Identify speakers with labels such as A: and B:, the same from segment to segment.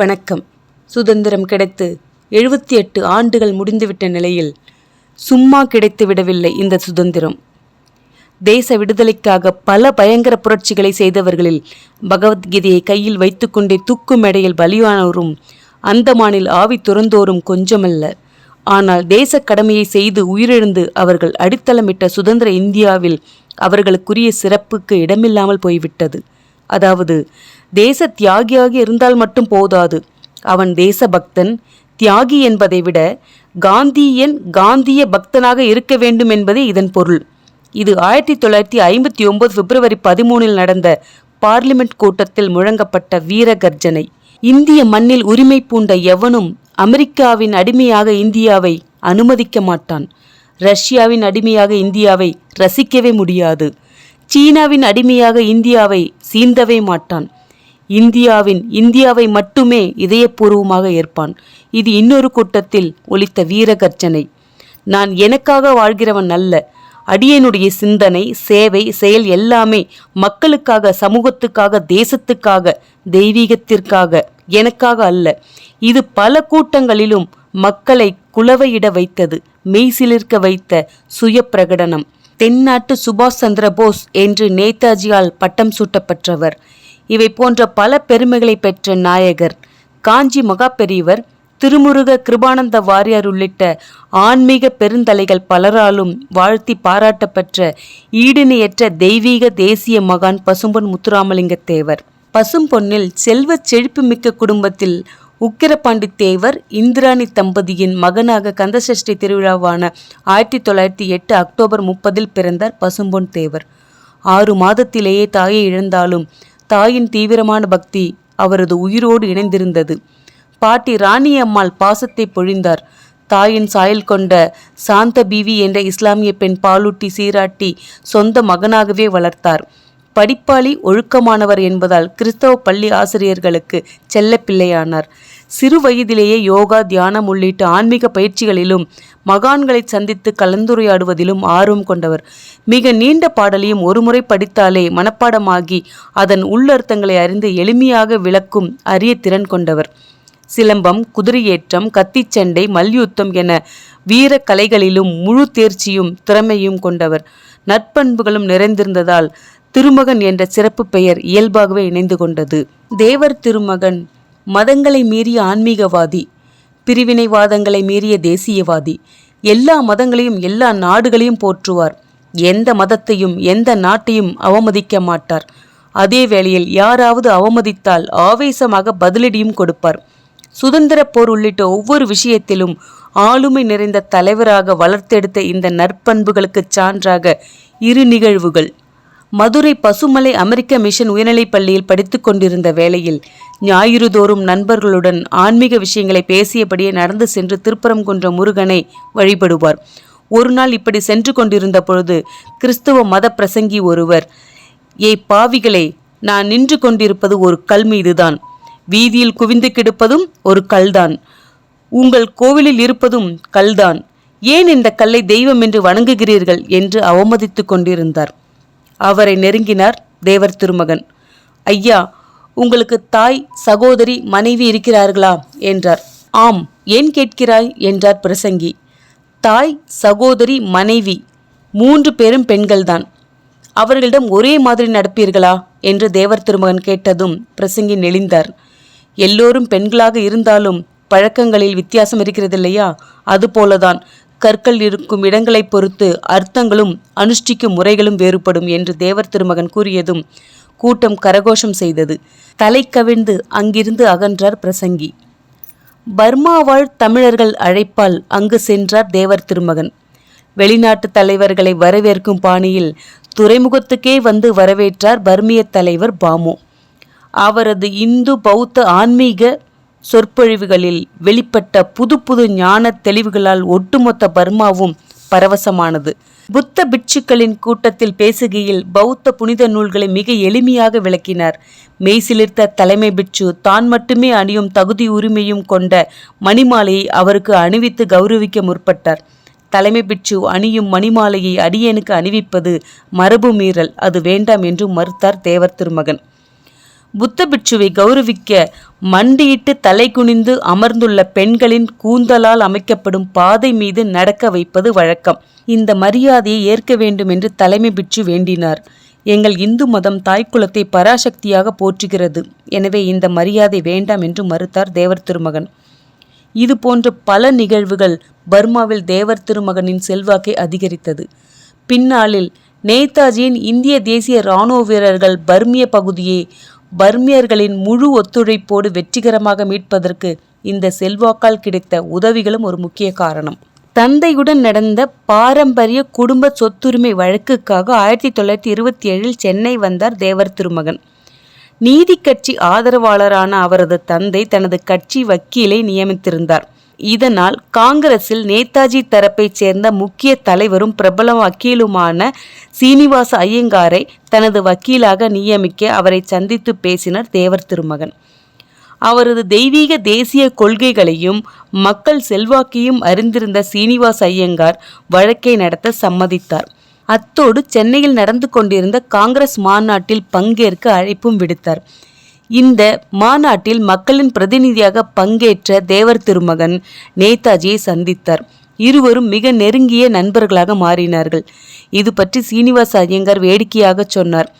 A: வணக்கம். சுதந்திரம் கிடைத்து எழுபத்தி எட்டு ஆண்டுகள் முடிந்துவிட்ட நிலையில் சும்மா கிடைத்து விடவில்லை இந்த சுதந்திரம். தேச விடுதலைக்காக பல பயங்கர புரட்சிகளை செய்தவர்களில் பகவத்கீதையை கையில் வைத்துக்கொண்டே தூக்கு மேடையில் பலியானோரும் அந்தமானில் ஆவி துறந்தோரும் கொஞ்சமல்ல. ஆனால் தேச கடமையை செய்து உயிரிழந்து அவர்கள் அடித்தளமிட்ட சுதந்திர இந்தியாவில் அவர்களுக்குரிய சிறப்புக்கு இடமில்லாமல் போய்விட்டது. அதாவது தேச தியாகியாக இருந்தால் மட்டும் போதாது. அவன் தேசபக்தன் தியாகி என்பதை விட காந்தியன் காந்திய பக்தனாக இருக்க வேண்டும் என்பதே இதன் பொருள். இது ஆயிரத்தி தொள்ளாயிரத்தி ஐம்பத்தி ஒன்பது பிப்ரவரி பதிமூனில் நடந்த பார்லிமெண்ட் கூட்டத்தில் முழங்கப்பட்ட வீர கர்ஜனை இந்திய மண்ணில் உரிமை பூண்ட எவனும் அமெரிக்காவின் அடிமையாக இந்தியாவை அனுமதிக்க மாட்டான். ரஷ்யாவின் அடிமையாக இந்தியாவை ரசிக்கவே முடியாது. சீனாவின் அடிமையாக இந்தியாவை சீந்தவே மாட்டான். இந்தியாவின் இந்தியாவை மட்டுமே இதயபூர்வமாக ஏற்பான். இது இன்னொரு கூட்டத்தில் ஒலித்த வீரகர்ஜனை. நான் எனக்காக வாழ்கிறவன் அல்ல. அடியனுடைய சிந்தனை சேவை செயல் எல்லாமே மக்களுக்காக சமூகத்துக்காக தேசத்துக்காக தெய்வீகத்திற்காக எனக்காக அல்ல. இது பல கூட்டங்களிலும் மக்களை குலவையிட வைத்தது மெய்சிலிர்க்க வைத்த சுய பிரகடனம் தென்னாட்டு சுபாஷ் சந்திர போஸ் என்று நேதாஜியால் பட்டம் சூட்டப்பட்டவர் இவை போன்ற பல பெருமைகளை பெற்ற நாயகர். காஞ்சி மகா பெரியவர் திருமுருக கிருபானந்த வாரியார் உள்ளிட்ட ஆன்மீக பெருந்தலைகள் பலராலும் வாழ்த்தி பாராட்டப்பெற்ற ஈடிணையற்ற தெய்வீக தேசிய மகான் பசும்பொன் முத்துராமலிங்க தேவர் பசும்பொன்னில் செல்வச் செழிப்புமிக்க குடும்பத்தில் உக்கிரபாண்டி தேவர் இந்திராணி தம்பதியின் மகனாக கந்தசஷ்டி திருவிழாவான ஆயிரத்தி தொள்ளாயிரத்தி எட்டு அக்டோபர் முப்பதில் பிறந்தார் பசும்பொன் தேவர். ஆறு மாதத்திலேயே தாயை இழந்தாலும் தாயின் தீவிரமான பக்தி அவரது உயிரோடு இணைந்திருந்தது. பாட்டி ராணி அம்மாள் பாசத்தை பொழிந்தார். தாயின் சாயல் கொண்ட சாந்த பீவி என்ற இஸ்லாமிய பெண் பாலூட்டி சீராட்டி சொந்த மகனாகவே வளர்த்தார். படிப்பாளி ஒழுக்கமானவர் என்பதால் கிறிஸ்தவ பள்ளி ஆசிரியர்களுக்கு செல்ல பிள்ளையானார். சிறு வயதிலேயே யோகா தியானம் உள்ளிட்ட ஆன்மீக பயிற்சிகளிலும் மகான்களை சந்தித்து கலந்துரையாடுவதிலும் ஆர்வம் கொண்டவர். மிக நீண்ட பாடலையும் ஒருமுறை படித்தாலே மனப்பாடமாகி அதன் உள்ளர்த்தங்களை அறிந்து எளிமையாக விளக்கும் அரிய திறன் கொண்டவர். சிலம்பம் குதிரையேற்றம் கத்திச்சண்டை மல்யுத்தம் என வீர கலைகளிலும் முழு தேர்ச்சியும் திறமையும் கொண்டவர். நற்பண்புகளும் நிறைந்திருந்ததால் திருமகன் என்ற சிறப்பு பெயர் இயல்பாகவே இணைந்து கொண்டது. தேவர் திருமகன் மதங்களை மீறிய ஆன்மீகவாதி பிரிவினைவாதங்களை மீறிய தேசியவாதி எல்லா மதங்களையும் எல்லா நாடுகளையும் போற்றுவார். எந்த மதத்தையும் எந்த நாட்டையும் அவமதிக்க மாட்டார். அதே வேளையில் யாராவது அவமதித்தால் ஆவேசமாக பதிலடியும் கொடுப்பார். சுதந்திர போர் உள்ளிட்ட ஒவ்வொரு விஷயத்திலும் ஆளுமை நிறைந்த தலைவராக வளர்த்தெடுத்த இந்த நற்பண்புகளுக்கு சான்றாக இரு நிகழ்வுகள். மதுரை பசுமலை அமெரிக்க மிஷன் உயர்நிலைப் பள்ளியில் படித்து கொண்டிருந்த வேளையில் ஞாயிறுதோறும் நண்பர்களுடன் ஆன்மீக விஷயங்களை பேசியபடியே நடந்து சென்று திருப்பரங்குன்ற முருகனை வழிபடுவார். ஒரு நாள் இப்படி சென்று கொண்டிருந்த பொழுது கிறிஸ்துவ மத பிரசங்கி ஒருவர் ஏய் பாவிகளே நான் நின்று கொண்டிருப்பது ஒரு கல் மீதுதான். வீதியில் குவிந்து கிடப்பதும் ஒரு கல்தான். உங்கள் கோவிலில் இருப்பதும் கல்தான். ஏன் இந்த கல்லை தெய்வம் என்று வணங்குகிறீர்கள்? என்று அவமதித்துக் கொண்டிருந்தார். அவரை நெருங்கினார் தேவர் திருமகன். ஐயா உங்களுக்கு தாய் சகோதரி மனைவி இருக்கிறார்களா? என்றார். ஆம் ஏன் கேட்கிறாய்? என்றார் பிரசங்கி. தாய் சகோதரி மனைவி மூன்று பேரும் பெண்கள்தான். அவர்களிடம் ஒரே மாதிரி நடப்பீர்களா? என்று தேவர் திருமகன் கேட்டதும் பிரசங்கி நெளிந்தார். எல்லோரும் பெண்களாக இருந்தாலும் பழக்கங்களில் வித்தியாசம் இருக்கிறதில்லையா? அதுபோலதான் கற்கள் இருக்கும் இடங்களை பொறுத்து அர்த்தங்களும் அனுஷ்டிக்கும் முறைகளும் வேறுபடும் என்று தேவர் திருமகன் கூறியதும் கூட்டம் கரகோஷம் செய்தது. தலை கவிழ்ந்து அங்கிருந்து அகன்றார் பிரசங்கி. பர்மாவாழ் தமிழர்கள் அழைப்பால் அங்கு சென்றார் தேவர் திருமகன். வெளிநாட்டு தலைவர்களை வரவேற்கும் பாணியில் துறைமுகத்துக்கே வந்து வரவேற்றார் பர்மிய தலைவர் பாமு. அவரது இந்து பௌத்த ஆன்மீக சொற்பொழிவுகளில் வெளிப்பட்ட புது புது ஞான தெளிவுகளால் ஒட்டுமொத்த பர்மாவும் பரவசமானது. புத்த பிட்சுக்களின் கூட்டத்தில் பேசுகையில் பௌத்த புனித நூல்களை மிக எளிமையாக விளக்கினார். மெய்சிலிர்த்த தலைமை பிட்சு தான் மட்டுமே அணியும் தகுதி உரிமையும் கொண்ட மணிமாலையை அவருக்கு அணிவித்து கௌரவிக்க முற்பட்டார். தலைமை பிட்சு அணியும் மணிமாலையை அடியனுக்கு அணிவிப்பது மரபு மீறல் அது வேண்டாம் என்று மறுத்தார் தேவர் திருமகன். புத்த பிட்சுவை கௌரவிக்க மண்டியிட்டு தலை குனிந்து அமர்ந்துள்ள பெண்களின் கூந்தலால் அமைக்கப்படும் பாதை மீது நடக்க வைப்பது வழக்கம். இந்த மரியாதையை ஏற்க வேண்டும் என்று தலைமை பிட்சு வேண்டினார். எங்கள் இந்து மதம் தாய்க்குலத்தை பராசக்தியாக போற்றுகிறது. எனவே இந்த மரியாதை வேண்டாம் என்று மறுத்தார் தேவர் திருமகன். இது போன்ற பல நிகழ்வுகள் பர்மாவில் தேவர் திருமகனின் செல்வாக்கை அதிகரித்தது. பின்னாளில் நேதாஜியின் இந்திய தேசிய இராணுவ வீரர்கள் பர்மிய பகுதியை பர்மியர்களின் முழு ஒத்துழைப்போடு வெற்றிகரமாக மீட்பதற்கு இந்த செல்வாக்கால் கிடைத்த உதவிகளும் ஒரு முக்கிய காரணம். தந்தையுடன் நடந்த பாரம்பரிய குடும்ப சொத்துரிமை வழக்குக்காக ஆயிரத்தி தொள்ளாயிரத்தி இருபத்தி ஏழில் சென்னை வந்தார் தேவர் திருமகன். நீதி கட்சி ஆதரவாளரான அவரது தந்தை தனது கட்சி வக்கீலை நியமித்திருந்தார். இதனால் காங்கிரஸில் நேதாஜி தரப்பைச் சேர்ந்த முக்கிய தலைவரும் பிரபல வக்கீலுமான சீனிவாச ஐயங்காரை தனது வக்கீலாக நியமிக்க அவரை சந்தித்து பேசினார் தேவர் திருமகன். அவரது தெய்வீக தேசிய கொள்கைகளையும் மக்கள் செல்வாக்கையும் அறிந்திருந்த சீனிவாஸ் ஐயங்கார் வழக்கை நடத்த சம்மதித்தார். அத்தோடு சென்னையில் நடந்து கொண்டிருந்த காங்கிரஸ் மாநாட்டில் பங்கேற்க அழைப்பும் விடுத்தார். இந்த மாநாட்டில் மக்களின் பிரதிநிதியாக பங்கேற்ற தேவர் திருமகன் நேதாஜியை சந்தித்தார். இருவரும் மிக நெருங்கிய நண்பர்களாக மாறினார்கள். இது பற்றி சீனிவாச ஐயங்கார் வேடிக்கையாக சொன்னார்.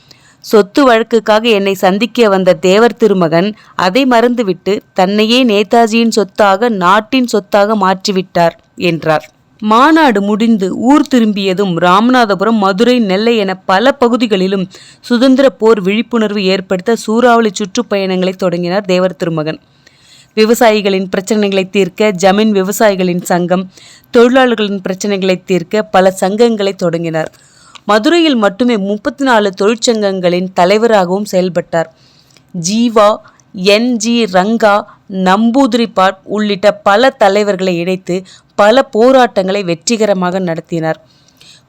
A: சொத்து வழக்குக்காக என்னை சந்திக்க வந்த தேவர் திருமகன் அதை மறந்துவிட்டு தன்னையே நேதாஜியின் சொத்தாக நாட்டின் சொத்தாக மாற்றிவிட்டார் என்றார். மாநாடு முடிந்து ஊர் திரும்பியதும் ராமநாதபுரம் மதுரை நெல்லை என பல பகுதிகளிலும் சுதந்திர போர் விழிப்புணர்வு ஏற்படுத்த சூறாவளி சுற்றுப்பயணங்களை தொடங்கினார் தேவர் திருமகன். விவசாயிகளின் பிரச்சனைகளை தீர்க்க ஜமீன் விவசாயிகளின் சங்கம் தொழிலாளர்களின் பிரச்சனைகளை தீர்க்க பல சங்கங்களை தொடங்கினார். மதுரையில் மட்டுமே முப்பத்தி நாலு தொழிற்சங்கங்களின் தலைவராகவும் செயல்பட்டார். ஜீவா என் ஜி ரங்கா நம்பூதிரிபாட் உள்ளிட்ட பல தலைவர்களை இணைத்து பல போராட்டங்களை வெற்றிகரமாக நடத்தினார்.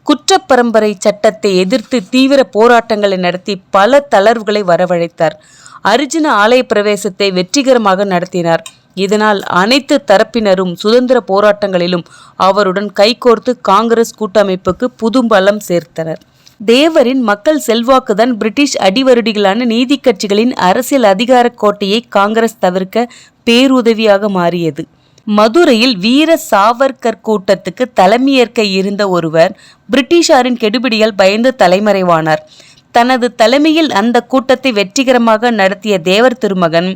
A: குற்றப்பரம்பரை சட்டத்தை எதிர்த்து தீவிர போராட்டங்களை நடத்தி பல தளர்வுகளை வரவழைத்தார். அரிஜின ஆலய பிரவேசத்தை வெற்றிகரமாக நடத்தினார். இதனால் அனைத்து தரப்பினரும் சுதந்திர போராட்டங்களிலும் அவருடன் கைகோர்த்து காங்கிரஸ் கூட்டமைப்புக்கு புதும்பலம் சேர்த்தனர். தேவரின் மக்கள் செல்வாக்குதான் பிரிட்டிஷ் அடிவருடிகளான நீதி கட்சிகளின் அரசியல் அதிகார கோட்டையை காங்கிரஸ் தவிர்க்க பேருதவியாக மாறியது. மதுரையில் வீர சாவர்கர் கூட்டத்துக்கு தலைமையேற்க இருந்த ஒருவர் பிரிட்டிஷாரின் கெடுபிடியால் பயந்து தலைமறைவானார். தனது தலைமையில் அந்த கூட்டத்தை வெற்றிகரமாக நடத்திய தேவர் திருமகன்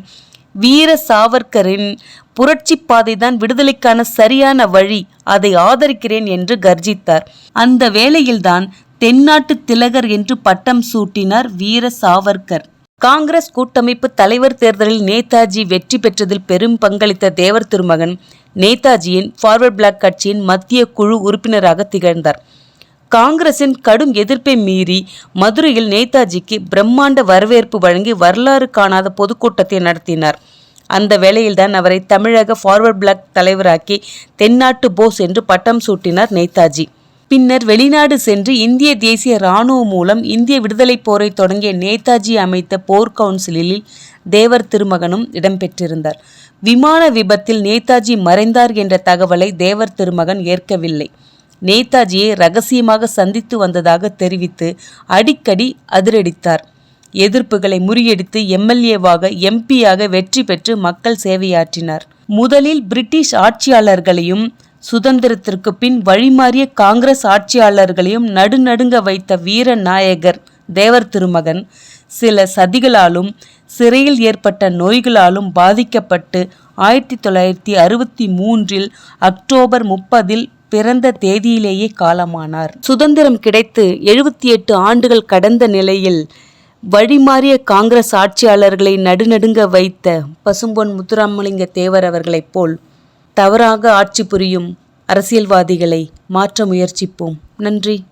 A: வீர சாவர்கரின் புரட்சி பாதைதான் விடுதலைக்கான சரியான வழி அதை ஆதரிக்கிறேன் என்று கர்ஜித்தார். அந்த வேளையில்தான் தென்னாட்டு திலகர் என்று பட்டம் சூட்டினார் வீர சாவர்கர் காங்கிரஸ் கூட்டமைப்பு தலைவர் தேர்தலில் நேதாஜி வெற்றி பெற்றதில் பெரும் பங்களித்த தேவர் திருமகன் நேதாஜியின் ஃபார்வர்ட் பிளாக் கட்சியின் மத்திய குழு உறுப்பினராக திகழ்ந்தார். காங்கிரசின் கடும் எதிர்ப்பை மீறி மதுரையில் நேதாஜிக்கு பிரம்மாண்ட வரவேற்பு வழங்கி வரலாறு காணாத பொதுக்கூட்டத்தை நடத்தினார். அந்த வேளையில்தான் அவரை தமிழக ஃபார்வர்ட் பிளாக் தலைவராக்கி தென்னாட்டு போஸ் என்று பட்டம் சூட்டினார் நேதாஜி. பின்னர் வெளிநாடு சென்று இந்திய தேசிய இராணுவம் மூலம் இந்திய விடுதலைப் போரை தொடங்கிய நேதாஜி அமைத்த போர் கவுன்சிலில் தேவர் திருமகனும் இடம்பெற்றிருந்தார். விமான விபத்தில் நேதாஜி மறைந்தார் என்ற தகவலை தேவர் திருமகன் ஏற்கவில்லை. நேதாஜியை ரகசியமாக சந்தித்து வந்ததாக தெரிவித்து அடிக்கடி அதிரடித்தார். எதிர்ப்புகளை முறியடித்து எம்எல்ஏவாக எம்பியாக வெற்றி பெற்று மக்கள் சேவையாற்றினார். முதலில் பிரிட்டிஷ் ஆட்சியாளர்களையும் சுதந்திரத்திற்கு பின் வழிமாறிய காங்கிரஸ் ஆட்சியாளர்களையும் நடுநடுங்க வைத்த வீர நாயகர் தேவர் திருமகன் சில சதிகளாலும் சிறையில் ஏற்பட்ட நோய்களாலும் பாதிக்கப்பட்டு ஆயிரத்தி தொள்ளாயிரத்தி அறுபத்தி மூன்றில் அக்டோபர் முப்பதில் பிறந்த தேதியிலேயே காலமானார். சுதந்திரம் கிடைத்து எழுபத்தி எட்டு ஆண்டுகள் கடந்த நிலையில் வழிமாறிய காங்கிரஸ் ஆட்சியாளர்களை நடுநடுங்க வைத்த பசும்பொன் முத்துராமலிங்க தேவர் அவர்களைப் போல் தவறாக ஆட்சி புரியும் அரசியல்வாதிகளை மாற்ற முயற்சிப்போம். நன்றி.